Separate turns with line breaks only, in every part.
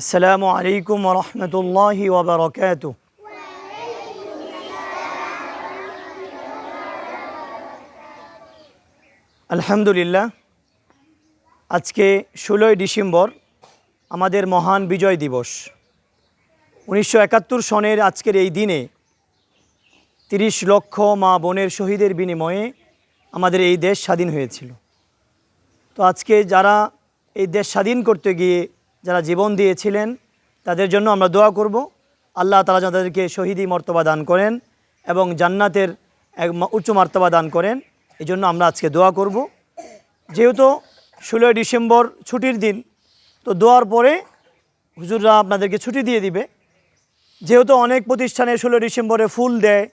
আসসালামু আলাইকুম রহমতুল্লাহি ওবরকাত আলহামদুলিল্লাহ, আজকে ষোলোই ডিসেম্বর আমাদের মহান বিজয় দিবস। উনিশশো একাত্তর সনের আজকের এই দিনে তিরিশ লক্ষ মা বোনের শহীদের বিনিময়ে আমাদের এই দেশ স্বাধীন হয়েছিল। তো আজকে যারা এই দেশ স্বাধীন করতে গিয়ে যারা জীবন দিয়েছিলেন, তাদের জন্য আমরা দোয়া করব। আল্লাহ তালা যাদেরকে শহীদি মর্তবা দান করেন এবং জান্নাতের এক উচ্চ মর্তবা দান করেন। এই জন্য আমরা আজকে দোয়া করব। যেহেতু ষোলোই ডিসেম্বর ছুটির দিন, তো দোয়ার পরে হুজুররা আপনাদেরকে ছুটি দিয়ে দিবে। যেহেতু অনেক প্রতিষ্ঠানে ষোলো ডিসেম্বরে ফুল দেয়,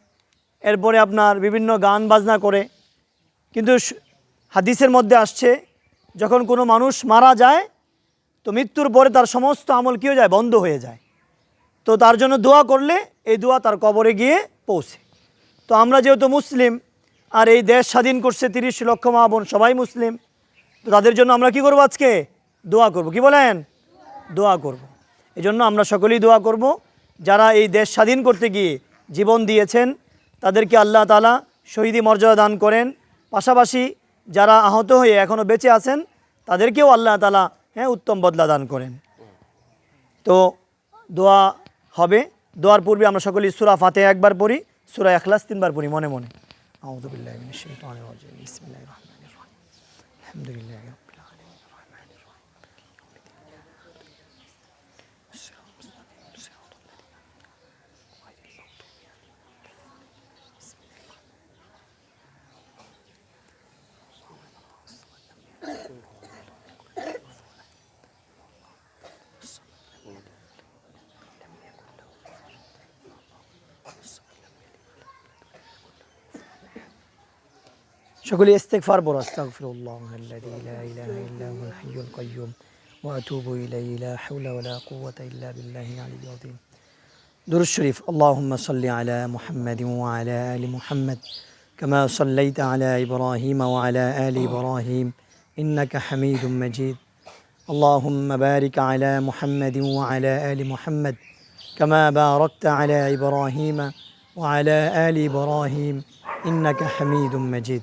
এরপরে আপনার বিভিন্ন গান বাজনা করে, কিন্তু হাদিসের মধ্যে আসছে, যখন কোনো মানুষ মারা যায় তো মৃত্যুর পরে তার সমস্ত আমল কী হয়ে যায়? বন্ধ হয়ে যায়। তো তার জন্য দোয়া করলে এই দোয়া তার কবরে গিয়ে পৌঁছে। তো আমরা যেহেতু মুসলিম, আর এই দেশ স্বাধীন করছে তিরিশ লক্ষ মা বোন, সবাই মুসলিম, তো তাদের জন্য আমরা কি করব আজকে? দোয়া করব। কি বলেন? দোয়া করব। এই জন্য আমরা সকলেই দোয়া করব, যারা এই দেশ স্বাধীন করতে গিয়ে জীবন দিয়েছেন, তাদেরকে আল্লাহ তালা শহীদি মর্যাদা দান করেন। পাশাপাশি যারা আহত হয়ে এখনও বেঁচে আছেন, তাদেরকেও আল্লাহ তালা হ্যাঁ উত্তম বদলা দান করেন। তো দোয়া হবে। দোয়ার পূর্বে আমরা সকলেই সুরা ফাতে একবার পড়ি, সুরা এখলাস তিনবার পড়ি, মনে মনে। আহমদুলিল্লাহ আলহামদুলিল্লাহি সকলে ইস্তেগফার পড়ো আস্তাগফিরুল্লাহ আল্লাযী লা ইলাহা ইল্লা হুয়াল হাইয়ুল কাইয়্যুম ওয়া আতুবু ইলাইহি লা হাওলা ওয়া লা কুওয়াতা ইল্লা বিল্লাহিল আলিয়্যিল আযীম দুরূদ শরীফ আল্লাহুম্মা সাল্লি আলা মুহাম্মাদিন ওয়া আলা আলি মুহাম্মাদ كما صليت على إبراهيم وعلى آل إبراهيم إنك حميد مجيد اللهم بارك على محمد وعلى آل محمد كما باركت على إبراهيم وعلى آل إبراهيم إنك حميد مجيد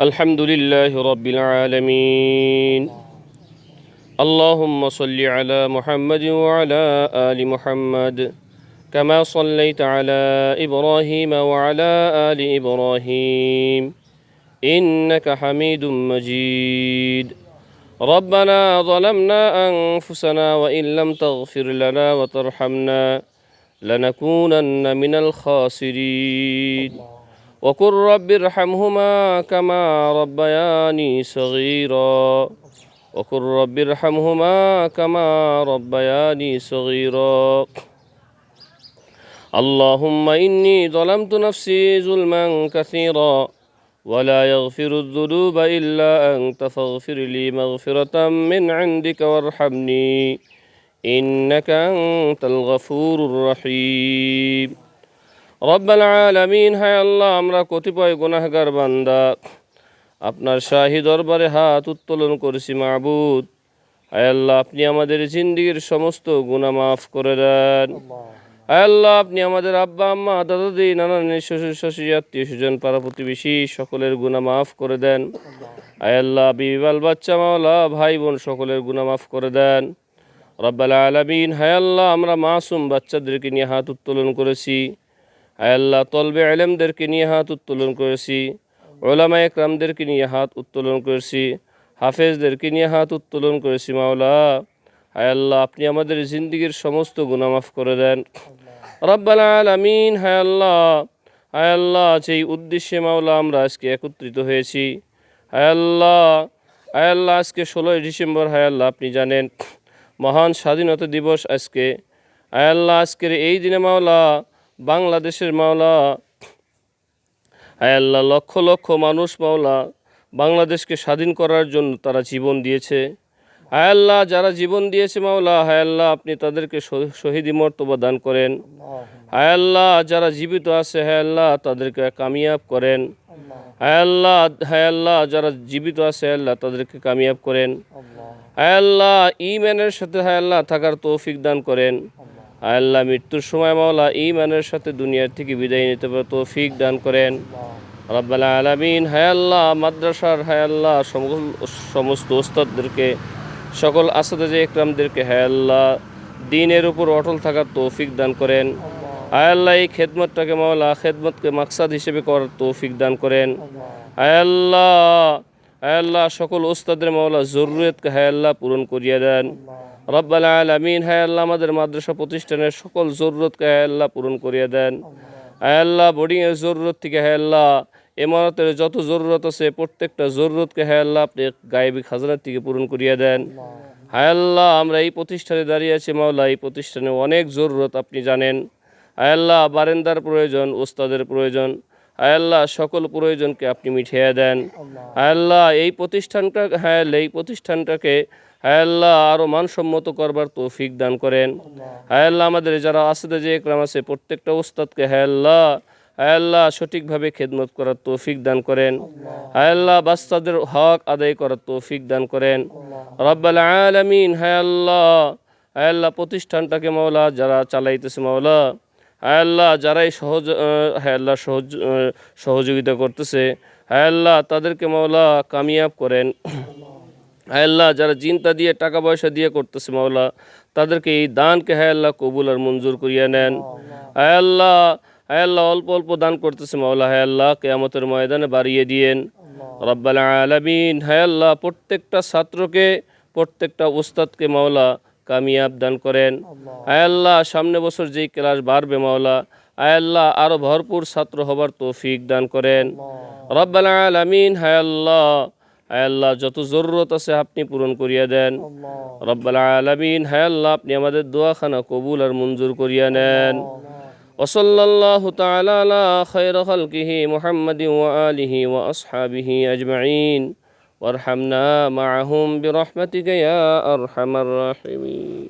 الحمد لله رب العالمين اللهم صل على محمد وعلى آل محمد كما صليت على إبراهيم وعلى آل إبراهيم إنك حميد مجيد ربنا ظلمنا أنفسنا وإن لم تغفر لنا وترحمنا لنكونن من الخاسرين وقل رب ارحمهما كما ربياني صغيرا وقل رب ارحمهما كما ربياني صغيرا اللهم إني ظلمت نفسي ظلما كثيرا ولا يغفر الذنوب إلا أنت فاغفر لي مغفرة من عندك وارحمني إنك أنت الغفور الرحيم রব্বাল আলমিন, হায় আল্লাহ, আমরা কতিপয় গুনাহগার বান্দা। আপনার শাহি দরবারে হাত উত্তোলন করেছি মাহবুদ হায় আল্লাহ, আপনি আমাদের জিন্দিগির সমস্ত গুণা মাফ করে দেন। হায় আল্লাহ, আপনি আমাদের আব্বা, আম্মা দাদা দি নানানি শ্বশুর, শাশুড়ি, আত্মীয় স্বজন, পাড়া প্রতিবেশী সকলের গুণা মাফ করে দেন। হায় আল্লাহ বিবাল বাচ্চা, মাওলা, ভাই, বোন সকলের গুণা মাফ করে দেন। রব্বাল আলমিন, হায় আল্লাহ, আমরা মাসুম বাচ্চাদেরকে নিয়ে হাত উত্তোলন করেছি। আল্লাহ, তলবে আলেমদেরকে নিয়ে হাত উত্তোলন করেছি। ওলামা একরামদেরকে নিয়ে হাত উত্তোলন করেছি। হাফেজদেরকে নিয়ে হাত উত্তোলন করেছি, মাওলা। আল্লাহ, আপনি আমাদের জিন্দিগির সমস্ত গুনাহ মাফ করে দেন। রব্বাল আলামিন, হায় আল্লাহ। আল্লাহ, যেই উদ্দেশ্যে মাওলা আমরা আজকে একত্রিত হয়েছি। হায় আল্লাহ আল্লাহ, আজকে ষোলোই ডিসেম্বর আল্লাহ, আপনি জানেন, মহান স্বাধীনতা দিবস আজকে। আয় আল্লাহ, আজকের এই দিনে মাওলা বাংলাদেশের মাওলা আল্লাহ, লক্ষ লক্ষ মানুষ মাওলা, বাংলাদেশকে স্বাধীন করার জন্য তারা জীবন দিয়েছে। আল্লাহ, যারা জীবন দিয়েছে মাওলা আল্লাহ, আপনি তাদেরকে শহী- শহীদি মর্তবা দান করেন। আল্লাহ, যারা জীবিত আছে আল্লাহ, তাদেরকে কামিয়াব করেন। আল্লাহ আল্লাহ, যারা জীবিত আছে আল্লাহ, তাদেরকে কামিয়াব করেন। আল্লাহ ইমানের সাথে আল্লাহ থাকার তৌফিক দান করেন। আল্লাহ মৃত্যুর সময় মাওলা ইমানের সাথে দুনিয়ার থেকে বিদায় নিতে পারে তৌফিক দান করেন। রব্বাল আলামিন, হায় আল্লাহ, মাদ্রাসার, হায় আল্লাহ, সমস্ত ওস্তাদদেরকে, সকল আসাদাজে একরামদেরকে, হায় আল্লাহ, দিনের উপর অটল থাকার তৌফিক দান করেন। আল্লাহ, এই খেদমতটাকে মাওলা খেদমতকে মাকসাদ হিসেবে করার তৌফিক দান করেন। আল্লাহ, হায় আল্লাহ, সকল ওস্তাদের মাওলা জরুরতকে হায় আল্লাহ পূরণ করিয়া দেন। রব্বাল আলামিন, হায় আল্লাহ, আমাদের মাদ্রাসা প্রতিষ্ঠানের সকল জরুরতকে হায় আল্লাহ পূরণ করিয়া দেন। হায় আল্লাহ বোর্ডিংয়ের জরুরত থেকে হায় আল্লাহ এমারতের যত জরুরত আছে, প্রত্যেকটা জরুরতকে হায় আল্লাহ আপনি গায়েবী খাজানার থেকে পূরণ করিয়া দেন। হায় আল্লাহ, আমরা এই প্রতিষ্ঠানে দাঁড়িয়ে আছি, মাওলা, এই প্রতিষ্ঠানে অনেক জরুরত আপনি জানেন। হায় আল্লাহ, বারেন্দার প্রয়োজন, ওস্তাদের প্রয়োজন। আল্লাহ, সকল প্রয়োজনকে আপনি মিঠিয়ে দেন। আল্লাহ, এই প্রতিষ্ঠানটা হ্যাঁ এই প্রতিষ্ঠানটাকে আল্লাহ আরও মানসম্মত করবার তৌফিক দান করেন। আল্লাহ, আমাদের যারা আসতে যে একরাম আছে, প্রত্যেকটা ওস্তাদকে আল্লাহ আল্লাহ, সঠিকভাবে খেদমত করার তৌফিক দান করেন। আল্লাহ বাস্তাদের হক আদায় করার তৌফিক দান করেন। রব্বাল আলামিন হায় আল্লাহ হায় আল্লাহ, প্রতিষ্ঠানটাকে মাওলা, যারা চালাইতেছে মাওলা হায় আল্লাহ যারাই সহজ আহ, হায় আল্লাহ সহজ সহযোগিতা করতেছে হায় আল্লাহ তাদেরকে মাওলা কামিয়াব করেন। হায় আল্লাহ যারা চিন্তা দিয়ে টাকা পয়সা দিয়ে করতেছে মাওলা তাদেরকে এই দানকে হায় আল্লাহ কবুল আর মঞ্জুর করিয়া নেন। হায় আল্লাহ হায় আল্লাহ অল্প অল্প দান করতেছে মাওলা হায় আল্লাহ কেয়ামতের ময়দানে বাড়িয়ে দিয়েন। রব্বাল আলামিন হায় আল্লাহ প্রত্যেকটা ছাত্রকে প্রত্যেকটা উস্তাদকে মাওলা কামিয়াব দান করেন হায় আল্লাহ সামনে বছর যেই ক্লাস বাড়বে মাওলা হায় আল্লাহ আরো ভরপুর ছাত্র হবার তৌফিক দান করেন রব্বাল আলামিন হায় আল্লাহ হায় আল্লাহ যত জরুরত আছে আপনি পূরণ করিয়া দেন রব্বাল আলামিন হায় আল্লাহ আপনি আমাদের দোয়াখানা কবুল আর মঞ্জুর করিয়া নেন وصلى الله تعالى على خير خلقه محمد وآله وأصحابه أجمعين وارحمنا معهم برحمتك يا أرحم الراحمين.